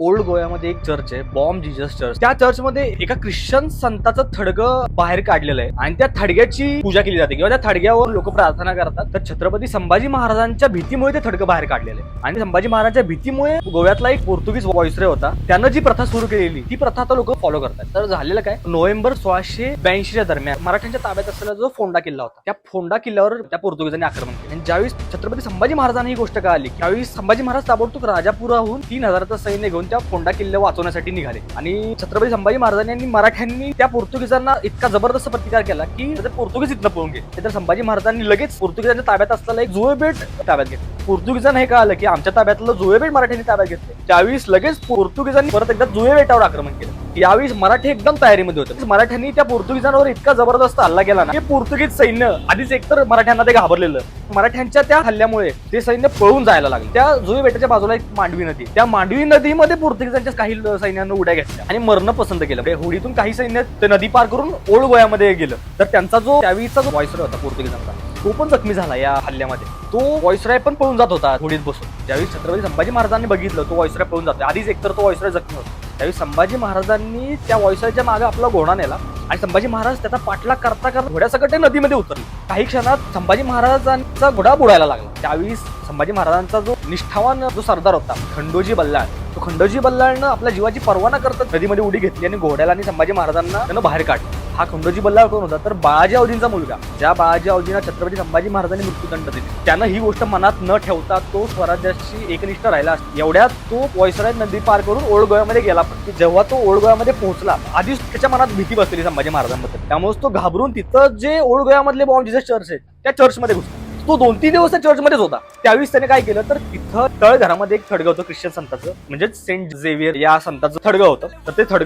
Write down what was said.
Old गोव्यामध्ये एक church आहे बॉम्ब जिजस चर्च. त्या चर्चमध्ये एका ख्रिश्चन संताचं थडगं बाहेर काढलेलं आहे आणि त्या थडग्याची पूजा केली जाते. किंवा त्या थडग्यावर लोक प्रार्थना करतात. तर छत्रपती संभाजी महाराजांच्या भीतीमुळे ते थडगं बाहेर काढलेलं आहे. आणि संभाजी महाराजांच्या भीतीमुळे गोव्यातला एक पोर्तुगीज वॉइसरे होता. त्यानं जी प्रथा सुरू केलेली ती प्रथा आता लोक फॉलो करतात. तर झालेलं काय? नोव्हेंबर सोळाशे ब्याऐंशीच्या दरम्यान मराठ्यांच्या ताब्यात असलेला जो फोंडा किल्ला होता त्या फोंडा किल्ल्यावर त्या पोर्तुगीजांनी आक्रमण केलं. आणि ज्यावेळी छत्रपती संभाजी महाराजांनी ही गोष्ट कळाली त्यावेळी संभाजी महाराज ताबडतोब राजापुराहून तीन हजाराचं सैन्य घेऊन त्या फोंडा किल्ले वाचवण्यासाठी निघाले. आणि छत्रपती संभाजी महाराजांनी आणि मराठ्यांनी त्या पोर्तुगीजांना इतका जबरदस्त प्रतिकार केला की जर पोर्तुगीज इथनं पळून गेले. तर संभाजी महाराजांनी लगेच पोर्तुगीजांच्या ताब्यात असलेला एक जुळे बेट ताब्यात घेतला. पोर्तुगीजांना हे कळालं की आमच्या ताब्यातलं जुळे बेट मराठ्यांनी ताब्यात घेतले. त्यावेळी लगेच पोर्तुगीजांनी परत एकदा जुळे बेटावर आक्रमण केलं. यावेळी मराठी एकदम तयारीमध्ये होते. मराठ्यांनी त्या पोर्तुगीजांवर इतका जबरदस्त हल्ला केला ना की पोर्तुगीज सैन्य आधीच एकतर मराठ्यांना ते घाबरलेलं. मराठ्यांच्या त्या हल्ल्यामुळे ते सैन्य पळून जायला लागले. त्या जुई बेटाच्या बाजूला एक मांडवी नदी. त्या मांडवी नदीमध्ये पोर्तुगीजांच्या काही सैन्यानं उड्या घेतल्या आणि मरणं पसंत केलं. म्हणजे होडीतून काही सैन्य ते नदी पार करून ओल्ड गोयामध्ये गेलं. तर त्यांचा जो त्यावेळीचा जो व्हॉइसर होता पोर्तुगीजांचा तो पण जखमी झाला या हल्ल्यामध्ये. तो व्हॉइसराय पण पळून जात होता होडीत बसून. ज्यावेळी छत्रपती संभाजी महाराजांनी बघितलं तो वॉयसराय पळून जातो आधीच एकतर तो वॉयसराय जखमी होता. त्यावेळी संभाजी महाराजांनी त्या व्हॉइसरायच्या मागे आपला घोडा नेला आणि संभाजी महाराज त्याचा पाठलाग करता करता घोड्यासकट ते नदीमध्ये उतरले. काही क्षणात संभाजी महाराजांचा घोडा बुडायला लागला. त्यावेळी संभाजी महाराजांचा जो निष्ठावान जो सरदार होता खंडोजी बल्लाळ तो खंडोजी बल्लाळनं आपल्या जीवाची पर्वा न करता नदीमध्ये उडी घेतली आणि घोड्याला आणि संभाजी महाराजांना त्यानं बाहेर काढलं. हा खंडोजी बल्लाळ कोण होता? तर बाळाजी अवधींचा मुलगा. ज्या बाळाजी अवधींना छत्रपती संभाजी महाराजांनी मृत्यूदंड दिले. त्यानं ही गोष्ट मनात न ठेवता तो स्वराज्याशी एकनिष्ठ राहिला एवढ्या एवढ्यात तो वॉयसराय नदी पार करून ओल्ड गेला. पण की जेव्हा तो ओल्ड पोहोचला आधीच त्याच्या मनात भीती बसलेली संभाजी महाराजांबद्दल. त्यामुळे तो घाबरून तिथं जे ओल्ड बॉम्ब जिथे चर्च आहे त्या चर्चमध्ये घुसला. तो दोन तीन दिवस त्या चर्चमध्येच होता. त्यावेळेस त्याने काय केलं तर तिथं तळघरामध्ये एक थडगं होतं ख्रिश्चन संताचं. म्हणजे सेंट झेवियर या संताचं थडगं होतं. तर ते थडगं